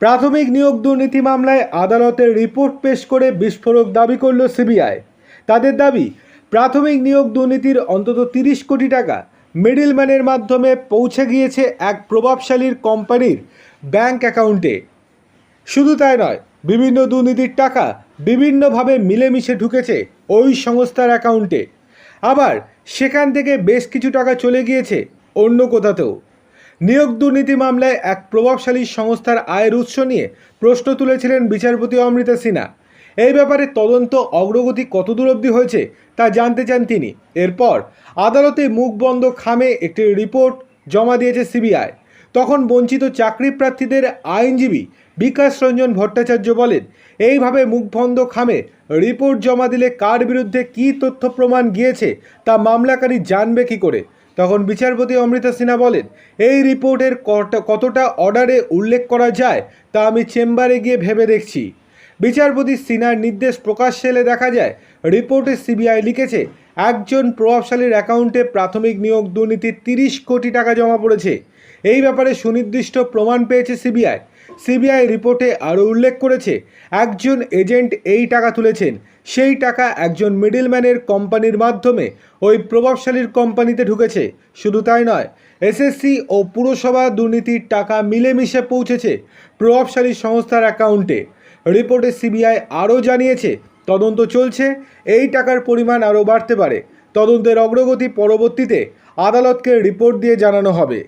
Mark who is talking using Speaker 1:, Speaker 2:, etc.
Speaker 1: প্রাথমিক নিয়োগ দুর্নীতি মামলায় আদালতের রিপোর্ট পেশ করে বিস্ফোরক দাবি করল সিবিআই। তাদের দাবি, প্রাথমিক নিয়োগ দুর্নীতির অন্তত তিরিশ কোটি টাকা মিডলম্যানের মাধ্যমে পৌঁছে গিয়েছে এক প্রভাবশালীর কোম্পানির ব্যাংক অ্যাকাউন্টে। শুধু তাই নয়, বিভিন্ন দুর্নীতির টাকা বিভিন্নভাবে মিলেমিশে ঢুকেছে ওই সংস্থার অ্যাকাউন্টে। আবার সেখান থেকে বেশ কিছু টাকা চলে গিয়েছে অন্য কোথাতেও। নিয়োগ দুর্নীতি মামলায় এক প্রভাবশালী সংস্থার আয়ের উৎস নিয়ে প্রশ্ন তুলেছিলেন বিচারপতি অমৃতা সিনহা। এই ব্যাপারে তদন্ত অগ্রগতি কতদূর অবধি হয়েছে তা জানতে চান তিনি। এরপর আদালতে মুখ বন্ধ খামে একটি রিপোর্ট জমা দিয়েছে সিবিআই। তখন বঞ্চিত চাকরি প্রার্থীদের আইনজীবী বিকাশ রঞ্জন ভট্টাচার্য বলেন, এইভাবে মুখবন্ধ খামে রিপোর্ট জমা দিলে কার বিরুদ্ধে কী তথ্য প্রমাণ গিয়েছে তা মামলাকারী জানবে কী করে? তখন বিচারপতি অমৃতা সিনহা বলেন, এই রিপোর্টের কতটা অর্ডারে উল্লেখ করা যায় তা আমি চেম্বারে গিয়ে ভেবে দেখছি। বিচারপতি সিনহার নির্দেশ প্রকাশ্যে এলে দেখা যায়, রিপোর্টে সিবিআই লিখেছে একজন প্রভাবশালীর অ্যাকাউন্টে প্রাথমিক নিয়োগ দুর্নীতির তিরিশ কোটি টাকা জমা পড়েছে। এই ব্যাপারে সুনির্দিষ্ট প্রমাণ পেয়েছে সিবিআই। সিবিআই রিপোর্টে আরও উল্লেখ করেছে, একজন এজেন্ট এই টাকা তুলেছেন, সেই টাকা একজন মিডলম্যানের কোম্পানির মাধ্যমে ওই প্রভাবশালীর কোম্পানিতে ঢুকেছে। শুধু তাই নয়, এসএসসি ও পুরসভা দুর্নীতির টাকা মিলেমিশে পৌঁছেছে প্রভাবশালী সংস্থার অ্যাকাউন্টে। রিপোর্টে সিবিআই আরও জানিয়েছে তদন্ত চলছে। এই টাকার পরিমাণ আরও বাড়তে পারে। তদন্তের অগ্রগতি পরবর্তীতে আদালতকে রিপোর্ট দিয়ে জানানো হবে।